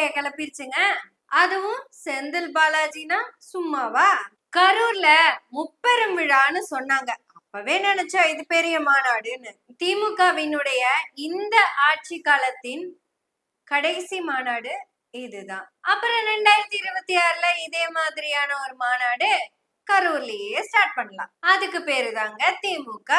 கொட்டைய கிளப்பிருச்சுங்க. அதுவும் செந்தில் பாலாஜினா சும்மாவா? கரூர்ல முப்பெரும் விழான்னு சொன்னாங்க. அப்பவே நினைச்சா இது பெரிய மாநாடுன்னு. திமுகவினுடைய இந்த ஆட்சி காலத்தின் கடைசி மாநாடு இதுதான். அப்புறம் ரெண்டாயிரத்தி இருபத்தி ஆறுல இதே மாதிரியான ஒரு மாநாடு கரூர்லயே ஸ்டார்ட் பண்ணலாம். அதுக்கு பேரு தாங்க திமுக.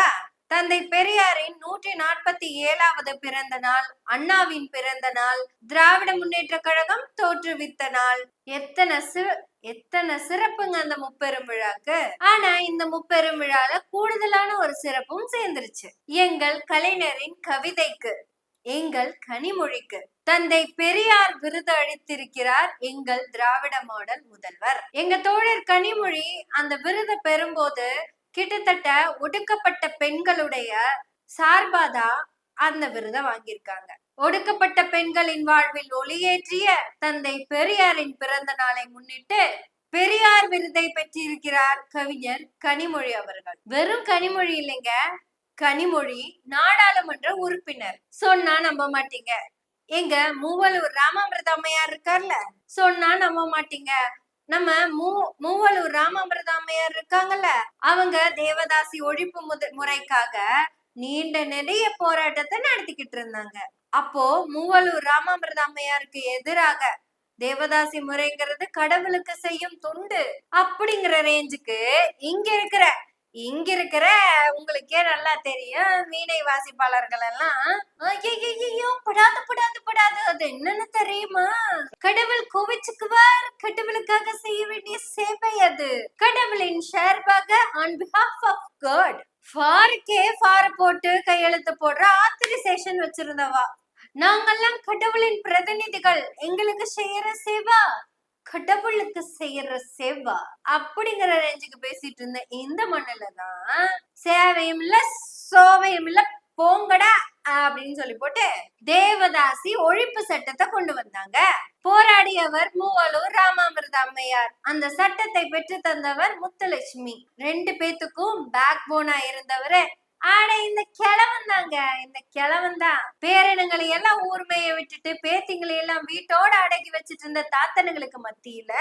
தந்தை பெரியாரின் நூற்றி நாற்பத்தி ஏழாவது பிறந்த நாள் அண்ணாவின் பிறந்த நாள் திராவிட முன்னேற்ற கழகம் தோற்றுவித்த நாள். எத்தனை சி எத்தனை சிறப்புங்க அந்த முப்பெரும் விழாக்கு. ஆனா இந்த முப்பெரும் விழால கூடுதலான ஒரு சிறப்பும் சேர்ந்துருச்சு. எங்கள் கலைஞரின் கவிதைக்கு எங்கள் கனிமொழிக்கு. தந்தை பெரியார் விருது அளித்திருக்கிறார் எங்கள் திராவிட மாடல் முதல்வர். எங்க தோழர் கனிமொழி அந்த விருதை பெறும்போது கிட்டத்தட்ட ஒடுக்கப்பட்ட பெண்களுடைய சார்பாதா அந்த விருதை வாங்கியிருக்காங்க. ஒடுக்கப்பட்ட பெண்களின் வாழ்வில் ஒளியேற்றிய தந்தை பெரியாரின் பிறந்த நாளை முன்னிட்டு பெரியார் விருதை பெற்றிருக்கிறார் கவிஞர் கனிமொழி அவர்கள். வெறும் கனிமொழி இல்லைங்க கனிமொழி நாடாளுமன்ற உறுப்பினர். சொன்னா நம்ப மாட்டீங்க. எங்க மூவலூர் ராமாமிரத அம்மையார் இருக்கார்ல? சொன்னா நம்ப மாட்டீங்க. நம்ம மூ மூவலூர் ராமாமிரத அம்மையார் இருக்காங்கல்ல? அவங்க தேவதாசி ஒழிப்பு முறைக்காக நீண்ட நிறைய போராட்டத்தை நடத்திக்கிட்டு இருந்தாங்க. அப்போ மூவலூர் ராமாமிரத அம்மையாருக்கு எதிராக தேவதாசி முறைங்கிறது கடவுளுக்கு செய்யும் தொண்டு அப்படிங்கிற ரேஞ்சுக்கு இங்க இருக்கிற இங்க இருக்கிற உங்களுக்கே நல்லா தெரியும் வீணை வாசிப்பாளர்கள் எல்லாம் ஐயோ படாது படாது படாது. அது என்னன்னு தெரியுமா? கடவுள் கோவிச்சுக்குவார் கடவுளுக்காக செய்ய வேண்டிய சேவை அது. கடவுளின் ஷேர்பாக ஆன் பிஹாஃப் ஆஃப் காட் ஃபாருக்கே ஃபார போட்டு கையெழுத்து போடுற ஆத்திரிசேஷன் வச்சிருந்தவா. நாங்கெல்லாம் கடவுளின் பிரதிநிதிகள் எங்களுக்கு செய்யற சேவா. கடவுளுக்கு செய்யற சேவா அப்படிங்கிற ரேஞ்சுக்கு பேசிட்டு இருந்த இந்த மண்ணில தான் சேவையும் இல்ல சோவையும் இல்ல போங்கடா அப்படின்னு சொல்லி போட்டு தேவதாசி ஒழிப்பு சட்டத்தை கொண்டு வந்தாங்க. போராடியவர் மூவலூர் ராமாமிர்த அம்மையார். அந்த சட்டத்தை பெற்று தந்தவர் முத்துலட்சுமி. ரெண்டு பேத்துக்கும் பேக் போனா இருந்தவரு ஆனா இந்த கிழவன் தாங்க. இந்த கிழவன் தான். பேரனுங்களை எல்லாம் ஊர்மைய விட்டுட்டு பேத்திங்களை எல்லாம் வீட்டோட அடக்கி வச்சிட்டு இருந்த தாத்தனுங்களுக்கு மத்தியில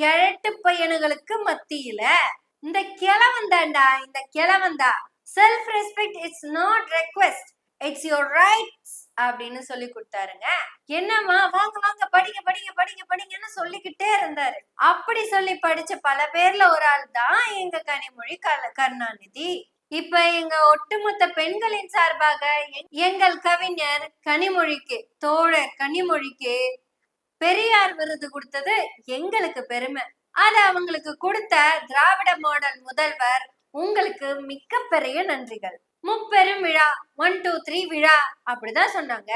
கிழட்டு பையனுங்களுக்கு மத்தியில இந்த கிழவன் தான்டா இந்த கிழவன் தான். Self respect it's not request it's your rights அப்படின்னு சொல்லி கொடுத்தாருங்க. என்னம்மா வாங்க வாங்க படிங்க படிங்க படிங்க படிங்கன்னு சொல்லிக்கிட்டே இருந்தாரு. அப்படி சொல்லி படிச்ச பல பேர்ல ஒரு ஆள் தான் எங்க கனிமொழி கருணாநிதி. இப்ப எங்க ஒட்டுமொத்த பெண்களின் சார்பாக எங்கள் கவிஞர் கனிமொழிக்கு தோழர் கனிமொழிக்கு பெரியார் விருது கொடுத்தது எங்களுக்கு பெருமை. அது அவங்களுக்கு கொடுத்த திராவிட மாடல் முதல்வர் உங்களுக்கு மிக்க பெரிய நன்றிகள். முப்பெரும் விழா ஒன் டூ த்ரீ விழா அப்படிதான் சொன்னாங்க.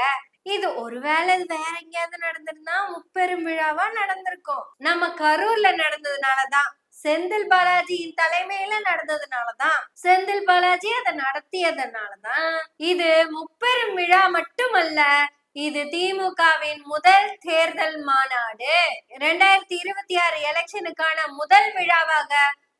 இது ஒருவேளை வேற எங்கேயாவது நடந்திருந்தா முப்பெரும் விழாவா நடந்திருக்கும். நம்ம கரூர்ல நடந்ததுனாலதான் செந்தில் பாலாஜியின் தலைமையில நடந்ததுனாலதான் செந்தில் பாலாஜி அதை நடத்தியதுனாலதான். இது முப்பெரும் விழா மட்டுமல்ல இது திமுகவின் முதல் தேர்தல் மாநாடு. ரெண்டாயிரத்தி இருபத்தி ஆறு எலெக்ஷனுக்கான முதல் விழாவாக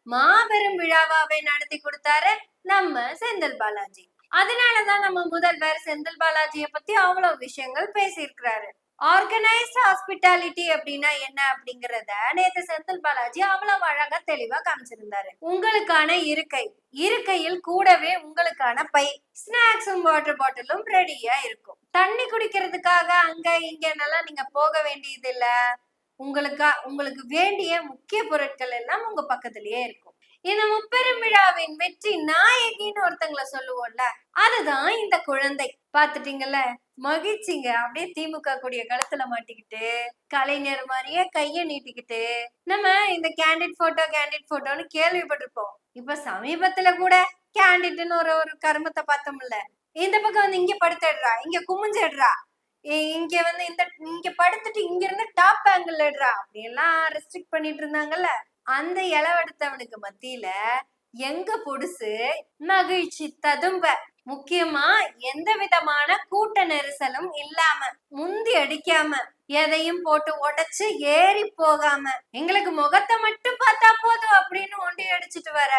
மாபெரும் விழாவாவே நடத்தி கொடுத்தாரு நம்ம செந்தில் பாலாஜி. அதனாலதான் நம்ம முதல்வர் செந்தில் பாலாஜிய பத்தி அவ்வளவு விஷயங்கள் பேசியிருக்கிறாரு. ஆர்கனைஸ்ட் ஹாஸ்பிட்டாலிட்டி அப்படின்னா என்ன அப்படிங்கறத நேத்து செந்தில் பாலாஜி அவ்வளவு அழகா தெளிவா காமிச்சிருந்தாரு. உங்களுக்கான இருக்கை. இருக்கையில் கூடவே உங்களுக்கான பை. ஸ்நாக்ஸும் வாட்டர் பாட்டிலும் ரெடியா இருக்கும். தண்ணி குடிக்கிறதுக்காக அங்க இங்கன்னெல்லாம் நீங்க போக வேண்டியது இல்ல உங்களுக்கா உங்களுக்கு வேண்டிய முக்கிய பொருட்கள் எல்லாம் உங்க பக்கத்திலேயே இருக்கும். இந்த முப்பெரும் விழாவின் வெற்றி நாயகின்னு ஒருத்தங்களை சொல்லுவோம்ல அதுதான் இந்த குழந்தை. பாத்துட்டீங்கல்ல மகிழ்ச்சிங்க. அப்படியே திமுக கூடிய கழுத்துல மாட்டிக்கிட்டு கலைஞர் மாதிரியே கைய நீட்டிக்கிட்டு நம்ம இந்த கேண்டிட் போட்டோ கேண்டிட் போட்டோன்னு கேள்விப்பட்டிருப்போம். இப்ப சமீபத்துல கூட கேண்டிட்னு ஒரு ஒரு கருமத்தை பார்த்தோம்ல. இந்த பக்கம் வந்து இங்க படுத்துடுறா இங்க குமிஞ்சிடுறா. இ- இங்க வந்து இந்த இங்க படுத்துட்டு இங்க இருந்து டாப் ஆங்கிள் எடுறா அப்படி எல்லாம் ரெஸ்ட்ரிக்ட் பண்ணிட்டு இருந்தாங்கல்ல. அந்த இளவெடுத்தவனுக்கு மத்தியில எங்க பொடுசு? மகிழ்ச்சி ததும்ப. முக்கியமா எந்த விதமான கூட்ட நெரிசலும் இல்லாம முந்தி அடிக்காம எதையும் போட்டு உடைச்சு ஏறி போகாம எங்களுக்கு முகத்தை மட்டும் பார்த்தா போதும் அப்படின்னு ஒண்டி அடிச்சிட்டு வர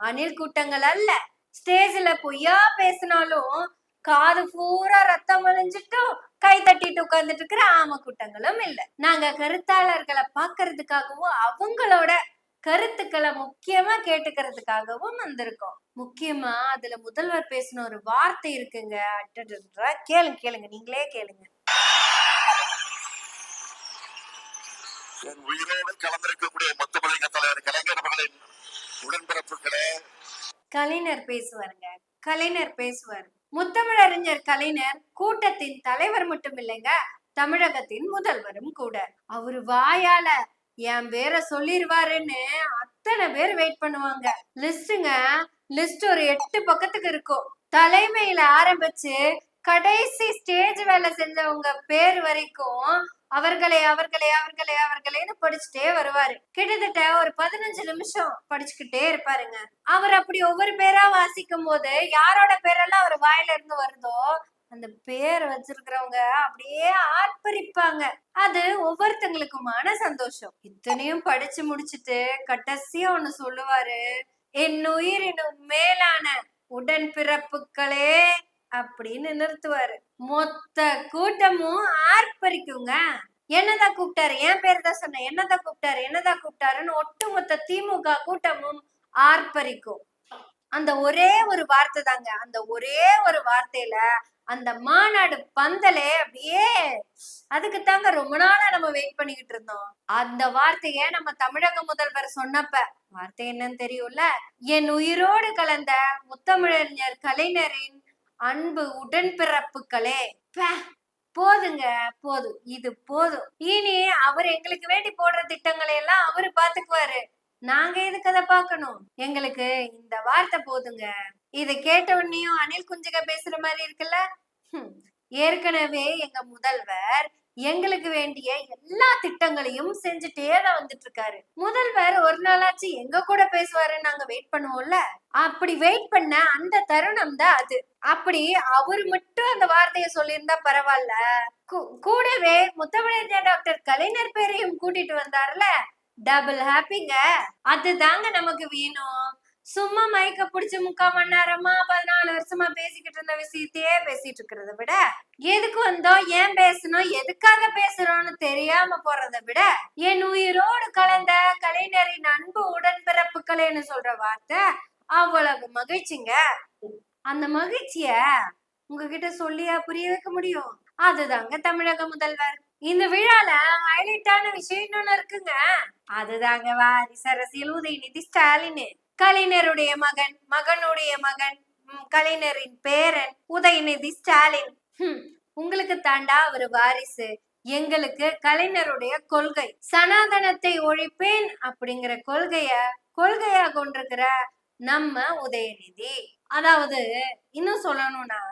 அணில் கூட்டங்கள் அல்ல. ஸ்டேஜ்ல பொய்யா பேசினாலும் காது பூரா ரத்தம் வழிஞ்சிட்டும் கை தட்டிட்டு உட்கார்ந்துட்டு இருக்கிற ஆம கூட்டங்களும் இல்ல. நாங்க கருத்தாளர்களை பாக்குறதுக்காகவும் அவங்களோட கருத்துக்களை முக்கியமா கேட்டுக்கிறதுக்காகவும் வந்திருக்கோம். முக்கியமா அதுல முதல்வர் பேசின ஒரு வார்த்தை இருக்குங்க. கேளுங்க கேளுங்க. நீங்களே கேளுங்க. என் உயிரோடு கலந்திருக்கக்கூடிய முத்துமலைங்க தலைவர் கலைஞர் உடன்பிறப்புகளே. கலைஞர் பேசுவாருங்க. கலைஞர் பேசுவார். முத்தமிழறிஞர் கலைஞர் கூட்டத்தின் தலைவர் மட்டும் இல்லைங்க தமிழகத்தின் முதல்வரும் கூட. அவரு வாயால என் பேரை சொல்லிடுவாருன்னு அத்தனை பேர் வெயிட் பண்ணுவாங்க. லிஸ்டுங்க லிஸ்ட் ஒரு எட்டு பக்கத்துக்கு இருக்கும். தலைமையில ஆரம்பிச்சு கடைசி ஸ்டேஜ் வேலை செஞ்சவங்க பேர் வரைக்கும் அவர்களே அவர்களே அவர்களே அவர்களேன்னு படிச்சுட்டே வருவாரு. கிட்டத்தட்ட ஒரு பதினஞ்சு நிமிஷம் படிச்சுக்கிட்டே இருப்பாருங்க. அவர் அப்படி ஒவ்வொரு பேரா வாசிக்கும் போது யாரோட பேரெல்லாம் அவர் வாயில இருந்து வருதோ அந்த பேர் வச்சிருக்கிறவங்க அப்படியே ஆர்ப்பரிப்பாங்க. அது ஒவ்வொருத்தங்களுக்குமான சந்தோஷம். இத்தனையும் படிச்சு முடிச்சிட்டு கடைசியா ஒண்ணு சொல்லுவாரு என் உயிரினும் மேலான உடன் பிறப்புகளே அப்படின்னு நிறுத்துவாரு. மொத்த கூட்டமும் ஆர்ப்பரிக்குங்க. என்னதான் கூப்பிட்டாரு? என் பேர் தான் சொன்னேன். என்னதான் கூப்பிட்டாரு? என்னதான் கூப்பிட்டாருன்னு ஒட்டுமொத்த திமுக கூட்டமும் ஆர்ப்பரிக்கும். அந்த ஒரே ஒரு வார்த்தை தாங்க. அந்த ஒரே ஒரு வார்த்தையில அந்த மாநாடு பந்தலே அப்படியே அதுக்கு தாங்க ரொம்ப நாளா நம்ம வெயிட் பண்ணிக்கிட்டு இருந்தோம். அந்த வார்த்தைய நம்ம தமிழக முதல்வர் சொன்னப்ப வார்த்தை என்னன்னு தெரியும்ல? என் உயிரோடு கலந்த முத்தமிழறிஞர் கலைஞரின் அன்பு உடன்பிறப்புகளே. போதுங்க போதும். இது போதும். இனி அவர் எங்களுக்கு வேண்டி போடுற திட்டங்களை எல்லாம் அவரு பாத்துக்குவாரு. நாங்க எதுக்கு அதை பார்க்கணும் எங்களுக்கு இந்த வார்த்தை போதுங்க. இத கேட்ட உடனேயும் அனில் குஞ்சுக பேசுற மாதிரி இருக்குல்ல? ஹம், ஏற்கனவே எங்க முதல்வர் எங்களுக்கு வேண்டிய எல்லா திட்டங்களையும் செஞ்சுட்டே தான் வந்துட்டு இருக்காரு முதல்வர் ஒரு நாளாச்சு எங்க கூட பேசுவாருன்னு நாங்க வெயிட் பண்ணுவோம்ல? அப்படி வெயிட் பண்ண அந்த தருணம் தான் அது. அப்படி அவரு மட்டும் அந்த வார்த்தையை சொல்லியிருந்தா பரவாயில்ல. கூ- கூடவே முத்தமிழறிஞர் டாக்டர் கலைஞர் பேரையும் கூட்டிட்டு வந்தாருல? டபுள் ஹாப்பிங்க அதுதாங்க நமக்கு வேணும். சும்மா மயக்க புடிச்சு முக்கால் மணி நேரமா பதினாலு வருஷமா பேசிக்கிட்டு இருந்த விஷயத்தையே பேசிட்டு இருக்கிறத விட எதுக்கு வந்தோம் ஏன் பேசணும் எதுக்காக பேசுறோம்னு தெரியாம போறதை விட என் உயிரோடு கலந்த கலைஞரின் அன்பு உடன்பிறப்புகளேன்னு சொல்ற வார்த்தை அவ்வளவு மகிழ்ச்சிங்க. அந்த மகிழ்ச்சிய உங்ககிட்ட சொல்லியா புரிய வைக்க முடியும்? அதுதாங்க தமிழக முதல்வர். இந்த விழால ஹைலைட்டான விஷயம் இன்னொன்னு இருக்குங்க. அதுதாங்க வாரிசு அரசியல் உதயநிதி ஸ்டாலின். கலைஞருடைய மகன் மகனுடைய மகன் கலைஞரின் பேரன் உதயநிதி ஸ்டாலின். உங்களுக்கு தாண்டா அவர் வாரிசு. எங்களுக்கு கலைஞருடைய கொள்கை. சனாதனத்தை ஒழிப்பேன் அப்படிங்கிற கொள்கைய கொள்கையா கொண்டிருக்கிற நம்ம உதயநிதி. அதாவது இன்னும் சொல்லணும்னா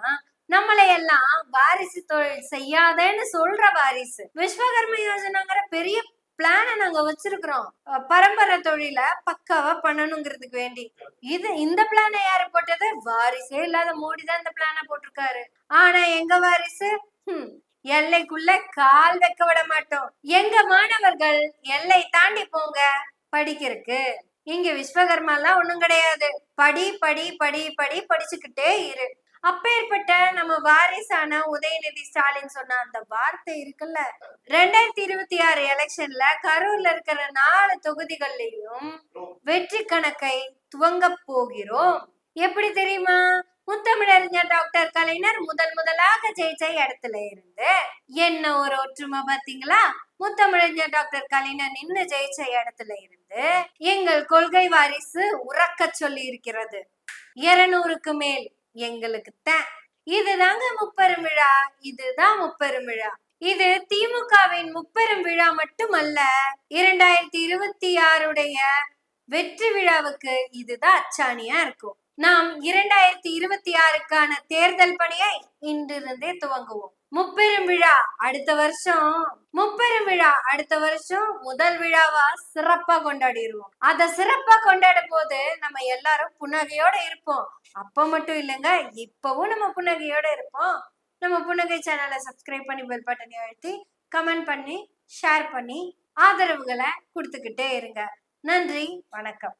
நம்மளை எல்லாம் வாரிசு தொழில் செய்யாதேன்னு சொல்ற வாரிசு. விஸ்வகர்ம யோஜனாங்கிற பெரிய பிளான நாங்க வச்சிருக்கிறோம். பரம்பரை தொழில பக்காவா பண்ணணுங்கிறதுக்கு வேண்டி. இது இந்த பிளானை யாரு போட்டது? வாரிசே இல்லாத மோடி தான் இந்த பிளான போட்டிருக்காரு. ஆனா எங்க வாரிசு? எல்லைக்குள்ள கால் வைக்க விட மாட்டோம். எங்க மாணவர்கள்? எல்லை தாண்டி போங்க. படிக்கிறதுக்கு. இங்க விஸ்வகர்மா எல்லாம் ஒண்ணும் கிடையாது. படி படி படி படி படிச்சுக்கிட்டே இரு. அப்பேற்பட்ட நம்ம வாரிசான உதயநிதி ஸ்டாலின் சொன்ன அந்த வார்த்தை இருக்குல்ல? ரெண்டாயிரத்தி இருபத்தி ஆறு எலெக்ஷன்ல கரூர்ல இருக்கிற நாலு தொகுதிகள்லயும் வெற்றி கணக்கை துவங்க போகிறோம். எப்படி தெரியுமா? முத்தமிழறிஞர் டாக்டர் கலைஞர் முதல் முதலாக ஜெயிச்ச இடத்துல இருந்து என்ன ஒரு ஒற்றுமை பாத்தீங்களா முத்தமிழறிஞர் டாக்டர் கலைஞர் நின்னு ஜெயிச்ச இடத்துல இருந்து எங்கள் கொள்கை வாரிசு உறக்க சொல்லி இருக்கிறது இருநூறுக்கு மேல் எங்களுக்கு தான் இதுதாங்க முப்பெரும் விழா. இதுதான் முப்பெரும் விழா. இது திமுகவின் முப்பெரும் விழா மட்டுமல்ல இரண்டாயிரத்தி இருபத்தி ஆறுடைய வெற்றி விழாவுக்கு இதுதான் அச்சாணியா இருக்கும். நாம் இரண்டாயிரத்தி இருபத்தி ஆறுக்கான தேர்தல் பணியை இன்றிருந்தே துவங்குவோம். முப்பெரும் விழா அடுத்த வருஷம். முப்பெரும் விழா அடுத்த வருஷம் முதல் விழாவா சிறப்பா கொண்டாடிடுவோம் அத சிறப்பா கொண்டாடும் போது நம்ம எல்லாரும் புன்னகையோட இருப்போம். அப்ப மட்டும் இல்லைங்க இப்பவும் நம்ம புன்னகையோட இருப்போம். நம்ம புன்னகை சேனலை சப்ஸ்கிரைப் பண்ணி பெல் பட்டனை அழுத்தி கமெண்ட் பண்ணி ஷேர் பண்ணி ஆதரவுகளை கொடுத்துக்கிட்டே இருங்க. நன்றி வணக்கம்.